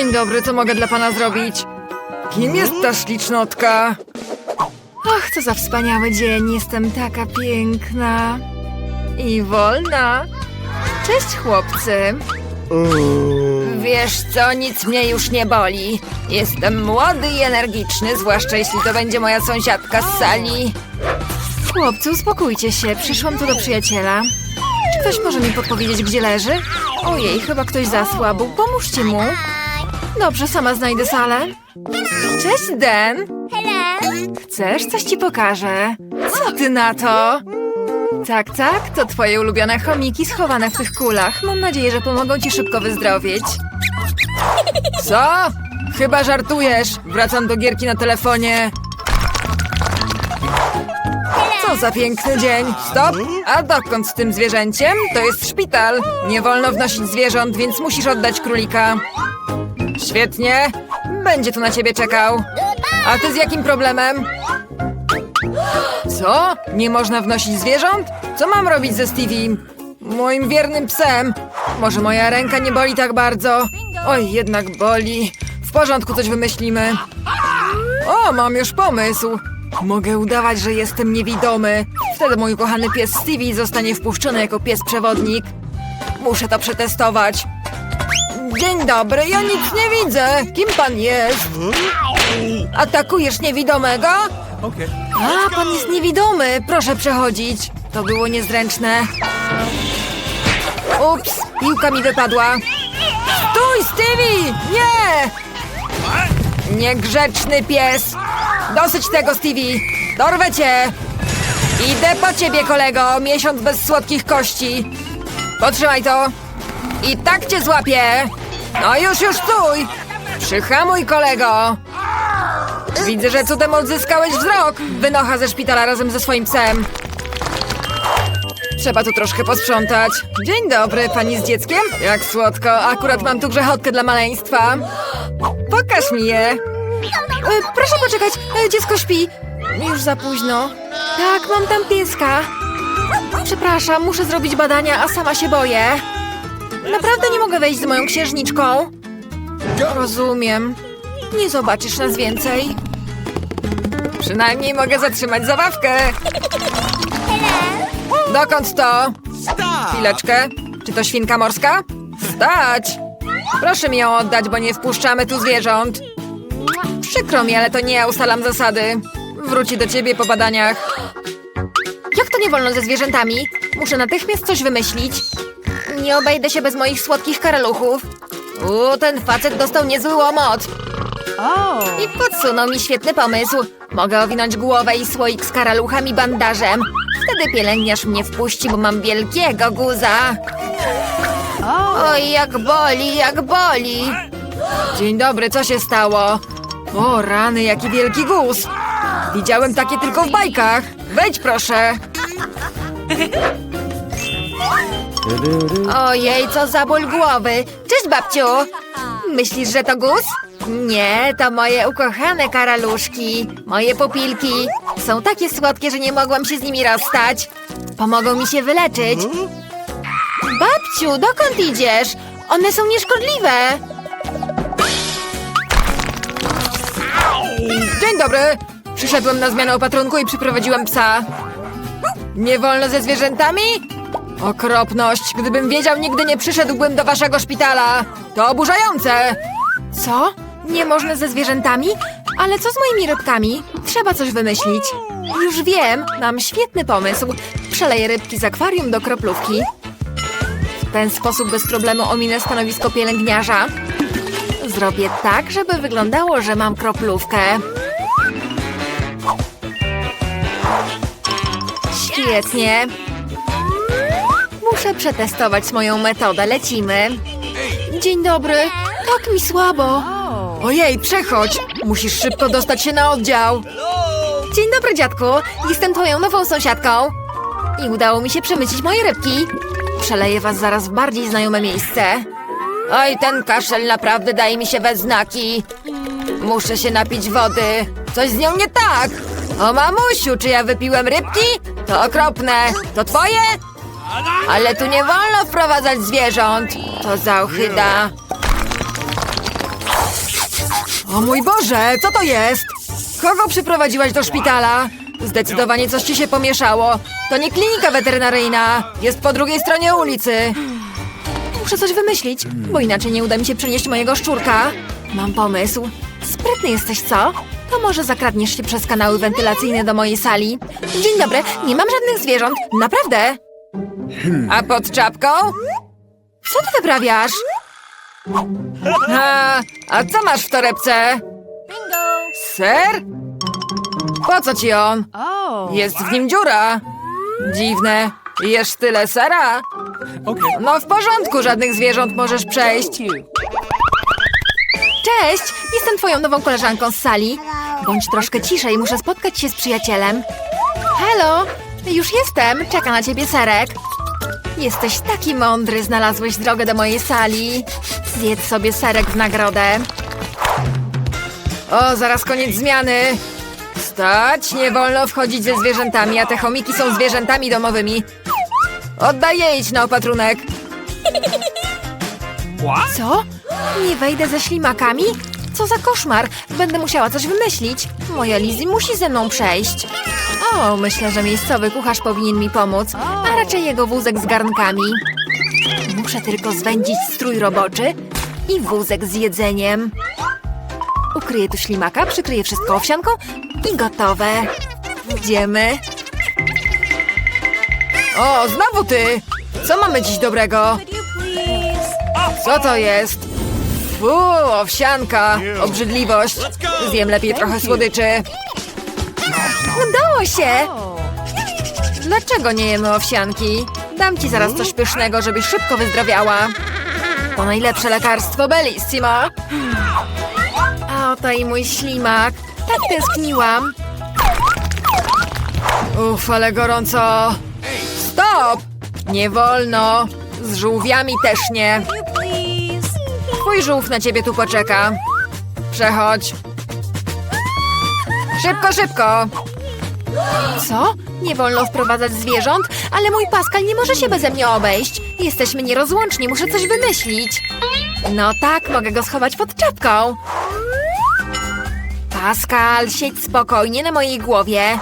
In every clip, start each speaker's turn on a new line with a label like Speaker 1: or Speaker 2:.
Speaker 1: Dzień dobry, co mogę dla pana zrobić? Kim jest ta ślicznotka? Ach, co za wspaniały dzień, jestem taka piękna. I wolna. Cześć, chłopcy. Wiesz co, nic mnie już nie boli. Jestem młody i energiczny, zwłaszcza jeśli to będzie moja sąsiadka z sali. Chłopcy, uspokójcie się, przyszłam tu do przyjaciela. Czy ktoś może mi podpowiedzieć, gdzie leży? Ojej, chyba ktoś zasłabł. Pomóżcie mu. Dobrze, sama znajdę salę. Cześć, Dan. Chcesz? Coś ci pokażę. Co ty na to? Tak, tak, to twoje ulubione chomiki schowane w tych kulach. Mam nadzieję, że pomogą ci szybko wyzdrowieć. Co? Chyba żartujesz. Wracam do gierki na telefonie. Co za piękny dzień. Stop! A dokąd z tym zwierzęciem? To jest szpital. Nie wolno wnosić zwierząt, więc musisz oddać królika. Świetnie. Będzie tu na ciebie czekał. A ty z jakim problemem? Co? Nie można wnosić zwierząt? Co mam robić ze Stevie? Moim wiernym psem. Może moja ręka nie boli tak bardzo? Oj, jednak boli. W porządku, coś wymyślimy. O, mam już pomysł. Mogę udawać, że jestem niewidomy. Wtedy mój kochany pies Stevie zostanie wpuszczony jako pies przewodnik. Muszę to przetestować. Dzień dobry, ja nic nie widzę. Kim pan jest? Atakujesz niewidomego? A, pan jest niewidomy. Proszę przechodzić. To było niezręczne. Ups, piłka mi wypadła. Stój, Stevie! Nie! Niegrzeczny pies. Dosyć tego, Stevie. Dorwę cię. Idę po ciebie, kolego. Miesiąc bez słodkich kości. Potrzymaj to. I tak cię złapię. No już, już stój. Przyhamuj, kolego. Widzę, że cudem odzyskałeś wzrok. Wynocha ze szpitala razem ze swoim psem. Trzeba tu troszkę posprzątać. Dzień dobry, pani z dzieckiem? Jak słodko, akurat mam tu grzechotkę dla maleństwa. Pokaż mi je. E, proszę poczekać, e, dziecko śpi. Już za późno. Tak, mam tam pieska. Przepraszam, muszę zrobić badania, a sama się boję. Naprawdę nie mogę wejść z moją księżniczką. Rozumiem. Nie zobaczysz nas więcej. Przynajmniej mogę zatrzymać zabawkę. Dokąd to? Chwileczkę. Czy to świnka morska? Stać! Proszę mi ją oddać, bo nie wpuszczamy tu zwierząt. Przykro mi, ale to nie ja ustalam zasady. Wróci do ciebie po badaniach. Jak to nie wolno ze zwierzętami? Muszę natychmiast coś wymyślić. Nie obejdę się bez moich słodkich karaluchów. U, ten facet dostał niezły łomot. I podsunął mi świetny pomysł. Mogę owinąć głowę i słoik z karaluchem i bandażem. Wtedy pielęgniarz mnie wpuści, bo mam wielkiego guza. Oj, jak boli, jak boli. Dzień dobry, co się stało? O, rany, jaki wielki guz. Widziałem takie tylko w bajkach. Wejdź proszę. Ojej, co za ból głowy. Cześć, babciu. Myślisz, że to guz? Nie, to moje ukochane karaluszki. Moje pupilki. Są takie słodkie, że nie mogłam się z nimi rozstać. Pomogą mi się wyleczyć. Babciu, dokąd idziesz? One są nieszkodliwe. Dzień dobry. Przyszedłem na zmianę opatrunku i przyprowadziłem psa. Nie wolno ze zwierzętami? Okropność! Gdybym wiedział, nigdy nie przyszedłbym do waszego szpitala! To oburzające! Co? Nie można ze zwierzętami? Ale co z moimi rybkami? Trzeba coś wymyślić. Już wiem, mam świetny pomysł. Przeleję rybki z akwarium do kroplówki. W ten sposób bez problemu ominę stanowisko pielęgniarza. Zrobię tak, żeby wyglądało, że mam kroplówkę. Świetnie. Muszę przetestować moją metodę. Lecimy. Dzień dobry. Tak mi słabo. Ojej, przechodź. Musisz szybko dostać się na oddział. Dzień dobry, dziadku. Jestem twoją nową sąsiadką. I udało mi się przemycić moje rybki. Przeleję was zaraz w bardziej znajome miejsce. Oj, ten kaszel naprawdę daje mi się we znaki. Muszę się napić wody. Coś z nią nie tak. O mamusiu, czy ja wypiłem rybki? To okropne. To twoje? Ale tu nie wolno wprowadzać zwierząt. To za ochyda. O mój Boże, co to jest? Kogo przyprowadziłaś do szpitala? Zdecydowanie coś ci się pomieszało. To nie klinika weterynaryjna. Jest po drugiej stronie ulicy. Muszę coś wymyślić, bo inaczej nie uda mi się przynieść mojego szczurka. Mam pomysł. Sprytny jesteś, co? To może zakradniesz się przez kanały wentylacyjne do mojej sali? Dzień dobry, nie mam żadnych zwierząt. Naprawdę. A pod czapką? Co ty wyprawiasz? A, a co masz w torebce? Ser? Po co ci on?
Speaker 2: Oh.
Speaker 1: Jest w nim dziura. Dziwne. Jesz tyle sera? No w porządku, żadnych zwierząt możesz przejść. Cześć, jestem twoją nową koleżanką z sali. Bądź troszkę ciszej, muszę spotkać się z przyjacielem. Halo, już jestem, czeka na ciebie serek. Jesteś taki mądry, znalazłeś drogę do mojej sali. Zjedz sobie serek w nagrodę. O, zaraz koniec zmiany. Stać, nie wolno wchodzić ze zwierzętami, a te chomiki są zwierzętami domowymi. Oddaję idź na opatrunek. Co? Nie wejdę ze ślimakami? Co za koszmar! Będę musiała coś wymyślić. Moja Lizzie musi ze mną przejść. O, myślę, że miejscowy kucharz powinien mi pomóc, a raczej jego wózek z garnkami. Muszę tylko zwędzić strój roboczy i wózek z jedzeniem. Ukryję tu ślimaka, przykryję wszystko owsianką i gotowe. Idziemy. O, znowu ty! Co mamy dziś dobrego? Co to jest? Fu, owsianka, obrzydliwość. Zjem lepiej trochę słodyczy. Udało się! Dlaczego nie jemy owsianki? Dam ci zaraz coś pysznego, żebyś szybko wyzdrowiała. To najlepsze lekarstwo Bellissimo. A oto i mój ślimak. Tak tęskniłam. Uff, ale gorąco. Stop! Nie wolno. Z żółwiami też nie. Twój żółw na ciebie tu poczeka. Przechodź. Szybko, szybko. Co? Nie wolno wprowadzać zwierząt? Ale mój Pascal nie może się beze mnie obejść. Jesteśmy nierozłączni, muszę coś wymyślić. No tak, mogę go schować pod czapką. Pascal, siedź spokojnie na mojej głowie.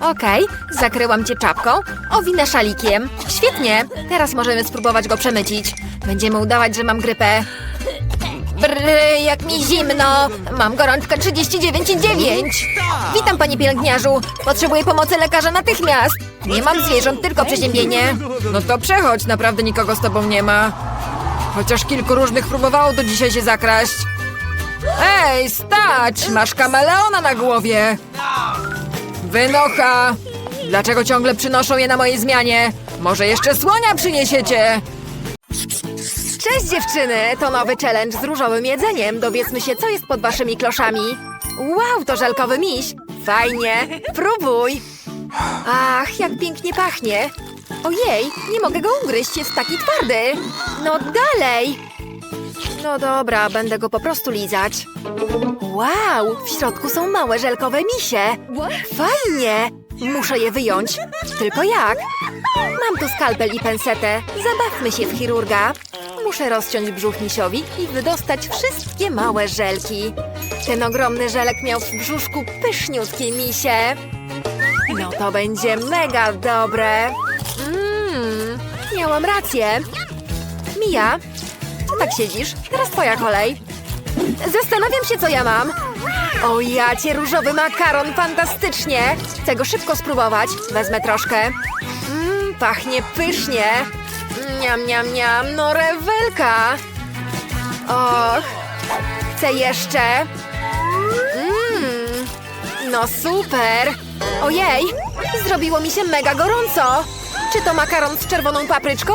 Speaker 1: Okej, zakryłam cię czapką, owinę szalikiem. Świetnie, teraz możemy spróbować go przemycić. Będziemy udawać, że mam grypę. Brr, jak mi zimno. Mam gorączkę 39,9. Witam, panie pielęgniarzu. Potrzebuję pomocy lekarza natychmiast. Nie mam zwierząt, tylko przeziębienie. No to przechodź, naprawdę nikogo z tobą nie ma. Chociaż kilku różnych próbowało do dzisiaj się zakraść. Ej, stać! Masz kameleona na głowie. Wynocha! Dlaczego ciągle przynoszą je na mojej zmianie? Może jeszcze słonia przyniesiecie? Cześć dziewczyny! To nowy challenge z różowym jedzeniem. Dowiedzmy się, co jest pod waszymi kloszami. Wow, to żelkowy miś! Fajnie! Próbuj! Ach, jak pięknie pachnie! Ojej, nie mogę go ugryźć, jest taki twardy! No dalej! No dobra, będę go po prostu lizać. Wow, w środku są małe żelkowe misie. Fajnie! Muszę je wyjąć. Tylko jak? Mam tu skalpel i pensetę. Zabawmy się w chirurga. Muszę rozciąć brzuch misiowi i wydostać wszystkie małe żelki. Ten ogromny żelek miał w brzuszku pyszniutkie misie. No to będzie mega dobre. Mmm, miałam rację. Mija, co tak siedzisz? Teraz twoja kolej. Zastanawiam się, co ja mam. O jacie, różowy makaron, fantastycznie! Chcę go szybko spróbować. Wezmę troszkę. Mmm, pachnie pysznie. Niam, niam, niam, no rewelka. Och, chcę jeszcze. Mmm, no super. Ojej, zrobiło mi się mega gorąco. Czy to makaron z czerwoną papryczką?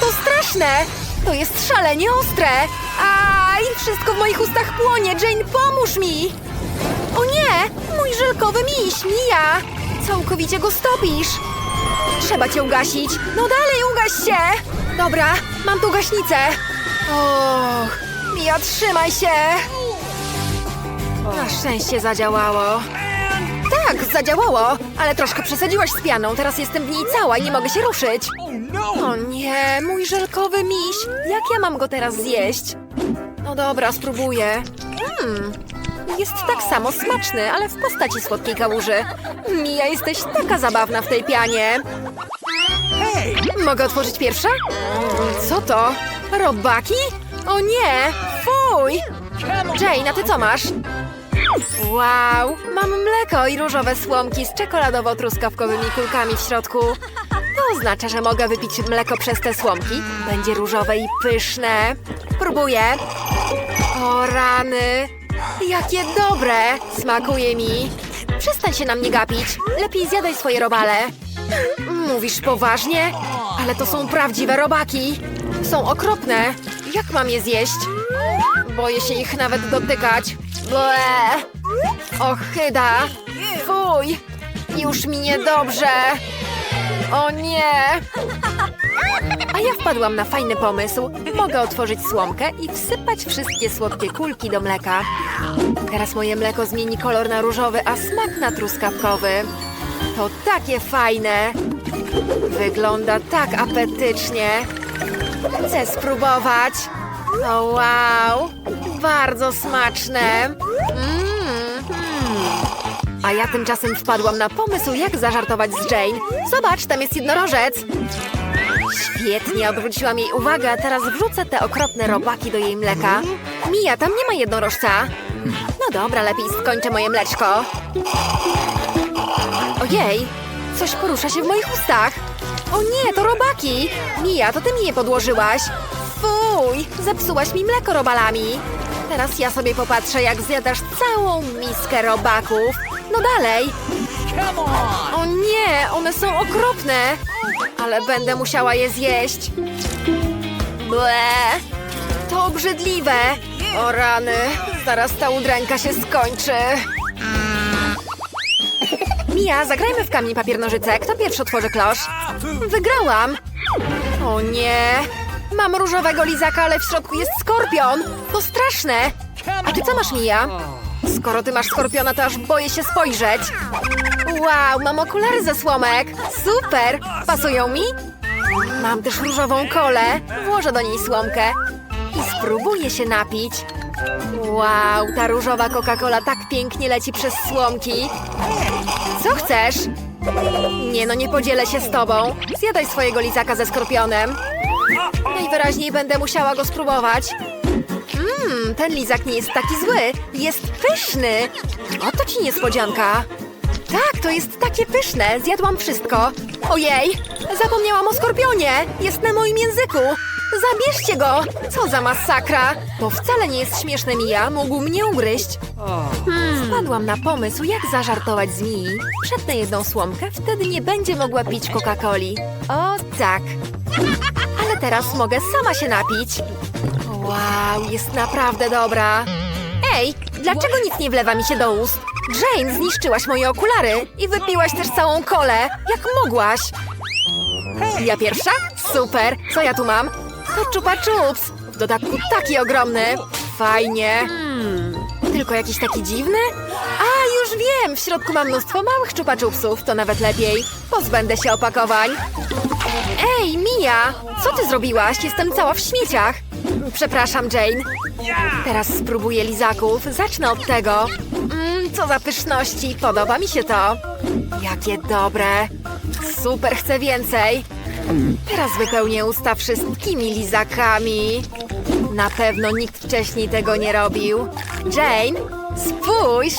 Speaker 1: To straszne. To jest szalenie ostre. Aj, wszystko w moich ustach płonie. Jane, pomóż mi. O nie, mój żelkowy miś, Mija. Całkowicie go stopisz. Trzeba cię ugasić. No dalej, ugaś się. Dobra, mam tu gaśnicę. Och, Mija, trzymaj się. Na szczęście zadziałało. Tak, zadziałało, ale troszkę przesadziłaś z pianą. Teraz jestem w niej cała i nie mogę się ruszyć. O nie, mój żelkowy miś. Jak ja mam go teraz zjeść? No dobra, spróbuję. Hmm, jest tak samo smaczny, ale w postaci słodkiej kałuży. Mija, jesteś taka zabawna w tej pianie. Mogę otworzyć pierwsza? Co to? Robaki? O nie! Fuj! Jane, a ty co masz? Wow, mam mleko i różowe słomki z czekoladowo-truskawkowymi kulkami w środku. To oznacza, że mogę wypić mleko przez te słomki. Będzie różowe i pyszne. Próbuję. O rany! Jakie dobre! Smakuje mi. Przestań się na mnie gapić. Lepiej zjadaj swoje robale. Mówisz poważnie? Ale to są prawdziwe robaki. Są okropne. Jak mam je zjeść? Boję się ich nawet dotykać. Ble. Ochyda. Fuj. Już mi niedobrze. O nie. A ja wpadłam na fajny pomysł. Mogę otworzyć słomkę i wsypać wszystkie słodkie kulki do mleka. Teraz moje mleko zmieni kolor na różowy, a smak na truskawkowy. To takie fajne. Wygląda tak apetycznie. Chcę spróbować. O wow, bardzo smaczne. Mm, mm. A ja tymczasem wpadłam na pomysł, jak zażartować z Jane. Zobacz, tam jest jednorożec. Świetnie, odwróciłam jej uwagę, a teraz wrzucę te okropne robaki do jej mleka. Mija, tam nie ma jednorożca. No dobra, lepiej skończę moje mleczko. Ojej, coś porusza się w moich ustach. O nie, to robaki! Mija, to ty mi je podłożyłaś. Fuj, zepsułaś mi mleko robalami. Teraz ja sobie popatrzę, jak zjadasz całą miskę robaków. No dalej. O nie, one są okropne. Ale będę musiała je zjeść. Ble, to obrzydliwe. O rany, zaraz ta udręka się skończy. Mija, zagrajmy w kamień papier nożyce. Kto pierwszy otworzy klosz? Wygrałam! O nie! Mam różowego lizaka, ale w środku jest skorpion! To straszne! A ty co masz, Mija? Skoro ty masz skorpiona, to aż boję się spojrzeć. Wow, mam okulary ze słomek! Super! Pasują mi? Mam też różową kolę. Włożę do niej słomkę i spróbuję się napić. Wow, ta różowa Coca-Cola tak pięknie leci przez słomki. Co chcesz? Nie no, nie podzielę się z tobą. Zjadaj swojego lizaka ze skorpionem. Najwyraźniej będę musiała go spróbować. Mmm, ten lizak nie jest taki zły. Jest pyszny. Oto ci niespodzianka. Tak, to jest takie pyszne. Zjadłam wszystko. Ojej, zapomniałam o skorpionie. Jest na moim języku. Zabierzcie go. Co za masakra. To wcale nie jest śmieszne, Mija. Mógł mnie ugryźć. Hmm. Wpadłam na pomysł, jak zażartować z Mii. Przetnę jedną słomkę, wtedy nie będzie mogła pić Coca-Coli. O tak. Ale teraz mogę sama się napić. Wow, jest naprawdę dobra. Ej, dlaczego nic nie wlewa mi się do ust? Jane, zniszczyłaś moje okulary i wypiłaś też całą kolę. Jak mogłaś? Ja pierwsza? Super. Co ja tu mam? To Chupa. W dodatku taki ogromny. Fajnie. Tylko jakiś taki dziwny? A, już wiem! W środku mam mnóstwo małych Chupa Chupsów. To nawet lepiej. Pozbędę się opakowań. Ej, Mia! Co ty zrobiłaś? Jestem cała w śmieciach. Przepraszam, Jane. Teraz spróbuję lizaków. Zacznę od tego. Mmm, co za pyszności. Podoba mi się to. Jakie dobre. Super, chcę więcej. Teraz wypełnię usta wszystkimi lizakami. Na pewno nikt wcześniej tego nie robił. Jane, spójrz!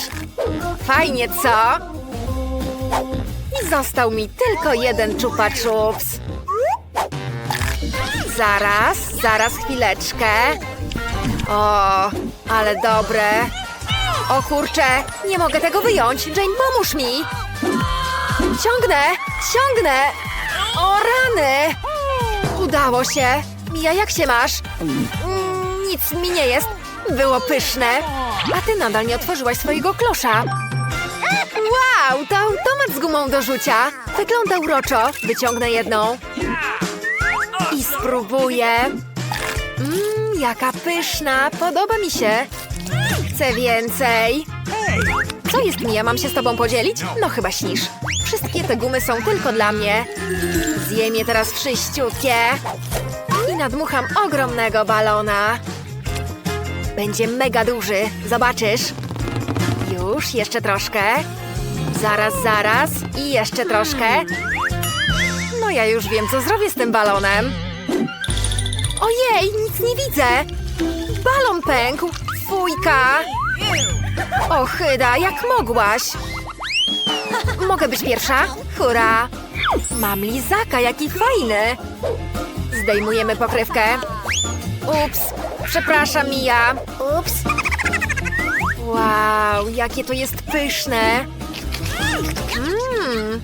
Speaker 1: Fajnie, co? I został mi tylko jeden Chupa Chups. Zaraz, zaraz, chwileczkę. O, ale dobre. O kurczę, nie mogę tego wyjąć. Jane, pomóż mi. Ciągnę, ciągnę. O rany. Udało się. Mija, jak się masz? Mm, nic mi nie jest. Było pyszne. A ty nadal nie otworzyłaś swojego klosza. Wow, to automat z gumą do rzucia. Wygląda uroczo. Wyciągnę jedną. I spróbuję. Mmm, jaka pyszna. Podoba mi się. Chcę więcej. Co jest Mija? Mam się z tobą podzielić? No chyba śnisz. Wszystkie te gumy są tylko dla mnie. Zjem je teraz wszyściutkie. I nadmucham ogromnego balona. Będzie mega duży, zobaczysz. Już, jeszcze troszkę. Zaraz, zaraz. I jeszcze troszkę. No ja już wiem, co zrobię z tym balonem. Ojej, nic nie widzę. Balon pękł. Fujka. Ochyda, jak mogłaś? Mogę być pierwsza? Hurra! Mam lizaka, jaki fajny! Zdejmujemy pokrywkę. Ups, przepraszam, Mija. Ups. Wow, jakie to jest pyszne. Mmm.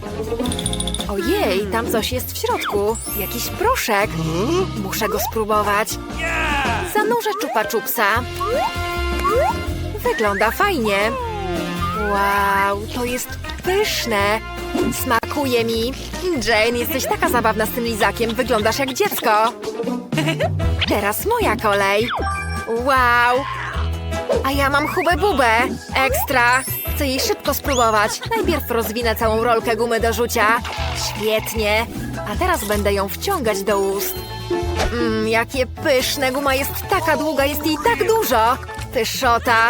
Speaker 1: Ojej, tam coś jest w środku. Jakiś proszek. Muszę go spróbować. Zanurzę czupa czupsa. Wygląda fajnie. Wow, to jest pyszne. Smakuje mi. Jane, jesteś taka zabawna z tym lizakiem. Wyglądasz jak dziecko. Teraz moja kolej. Wow. A ja mam hubę bubę. Ekstra. Chcę jej szybko spróbować. Najpierw rozwinę całą rolkę gumy do rzucia. Świetnie. A teraz będę ją wciągać do ust. Mmm, jakie pyszne. Guma jest taka długa, jest jej tak dużo. Pyszota.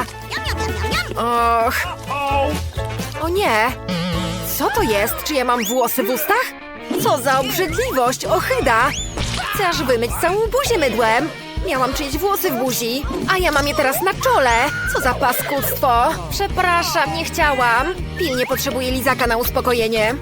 Speaker 1: Och. O nie. Co to jest? Czy ja mam włosy w ustach? Co za obrzydliwość, ochyda! Chcę aż wymyć całą buzię mydłem. Miałam czyjeś włosy w buzi, a ja mam je teraz na czole. Co za paskudztwo. Przepraszam, nie chciałam. Pilnie potrzebuję lizaka na uspokojenie.